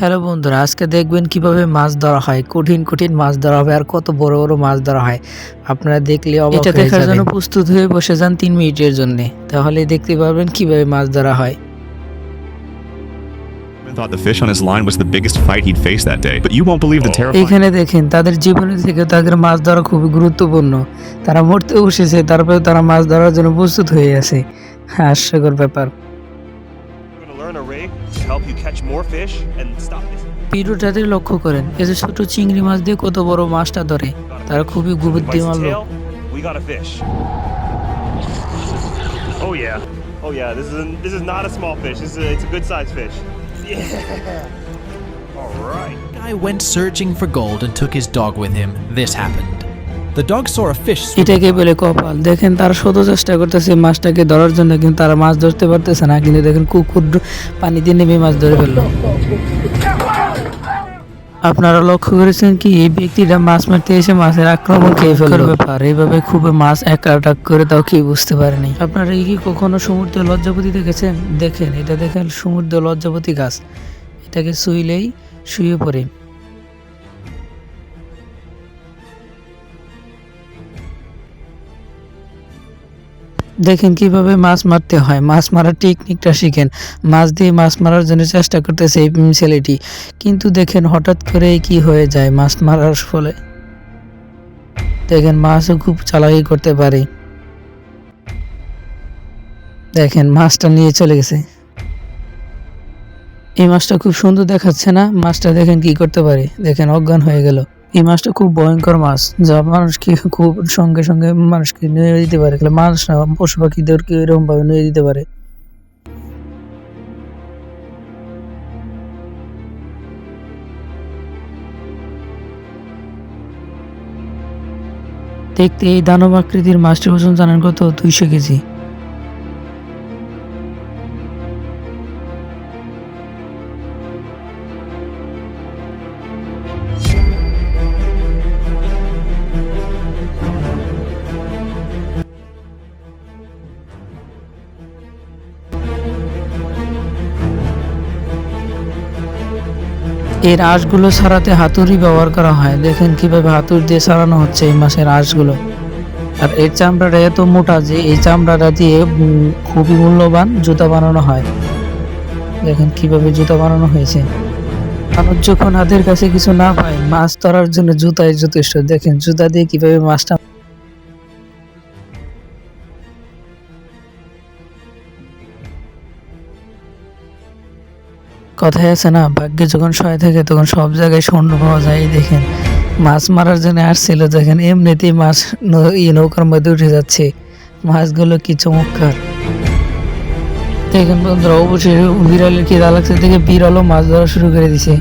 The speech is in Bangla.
হ্যালো বন্ধুরা আজকে দেখবেন কীভাবে মাছ ধরা হয়। কঠিন কঠিন মাছ ধরা হবে আর কত বড় বড় মাছ ধরা হয়। আপনারা দেখলে অবাক এটা দেখার জন্য প্রস্তুত হয়ে বসে যান তিন মিনিটের জন্য। তাহলে দেখতে পারবেন কীভাবে মাছ ধরা হয়। Thought the fish on his line was the biggest fight he'd face that day. But you won't believe the terrifying এখানে দেখেন তাদের জীবনে থেকে তাদের মাছ ধরা খুবই গুরুত্বপূর্ণ। তারা মরতে বসেছে তারপরে তারা মাছ ধরার জন্য প্রস্তুত হয়ে আছে। হাস্যকর ব্যাপার। help you catch more fish and stop this. ভিডিওটাতে লক্ষ্য করেন এই যে ছোট চিংড়ি মাছ দিয়ে কত বড় মাছটা ধরে Got a তারা fish. খুবই Bites the বুদ্ধিমান লোক tail, we got a fish. Oh yeah. Oh yeah, this is a, this is not a small fish. This is a, it's a good sized fish. Yeah. All right. guy went searching for gold and took his dog with him. This happened. এটাকে বলে কপাল। দেখেন তারা শত চেষ্টা করতেছে মাছটাকে ধরার জন্য কিন্তু তারা মাছ ধরতে পারতেছে না। কিন্তু দেখেন কুকুর পানিতে নেমে মাছ ধরে ফেলল। আপনারা লক্ষ্য করেছেন কি এই ব্যক্তিটা মাছ মারতে এসে মাছের আক্রমণ খেয়ে ফেলল। ব্যাপার এইভাবে খুব মাছ এক অ্যাটাক করে তাও কি বুঝতে পারেনি। আপনারা কি কখনো সমুদ্র লজ্জাপতি দেখেছেন? দেখেন এটা দেখেন সমুদ্র লজ্জাপতি গাছ। এটাকে শুইলেই শুয়ে পড়ে। দেখেন কীভাবে মাছ মারতে হয়। মাছ মারার টেকনিকটা শিখেন। মাছ দিয়ে মাছ মারার জন্য চেষ্টা করতেছে এই ছেলেটি। কিন্তু দেখেন হঠাৎ করে কি হয়ে যায় মাছ মারার ফলে। দেখেন মাছও খুব চালাকি করতে পারে। দেখেন মাছটা নিয়ে চলে গেছে। এই মাছটা খুব সুন্দর দেখাচ্ছে না? মাছটা দেখেন কি করতে পারে? দেখেন অজ্ঞান হয়ে গেল। এই মাছটা খুব ভয়ঙ্কর মাছ, যা মানুষকে খুব সঙ্গে সঙ্গে মানুষকে নিয়ে দিতে পারে। মানুষ না পশু পাখিদেরকে এরকম ভাবে নিয়ে দিতে পারে। দেখতে এই দানব আকৃতির মাছটির ওজন জানেন কত দুইশো কেজি। এর আঁশগুলো সারাতে হাতুড়ি ব্যবহার করা হয়। দেখেন কীভাবে হাতুড়ি দিয়ে সারানো হচ্ছে এই মাসের আঁশগুলো আর এর চামড়াটা এত মোটা যে এই চামড়াটা দিয়ে খুবই মূল্যবান জুতা বানানো হয়। দেখেন কীভাবে জুতা বানানো হয়েছে। মানুষ যখন হাতের কাছে কিছু না পায়, মাছ ধরার জন্য জুতাই যথেষ্ট। দেখেন জুতা দিয়ে কীভাবে মাছটা কথায় আছে না, ভাগ্যে যখন সহায় থাকে তখন সব জায়গায় স্বর্ণ পাওয়া যায় দেখেন। মাছ মারার জন্য আসছিল, দেখেন, এমনিতেই মাছ এই নৌকার মধ্যে উঠে যাচ্ছে। মাছগুলো কি চমৎকার। দেখেন বন্ধুরা অবশ্যই বিড়ালের খিদা লাগছে থেকে বিড়ালও মাছ ধরা শুরু করে দিছে।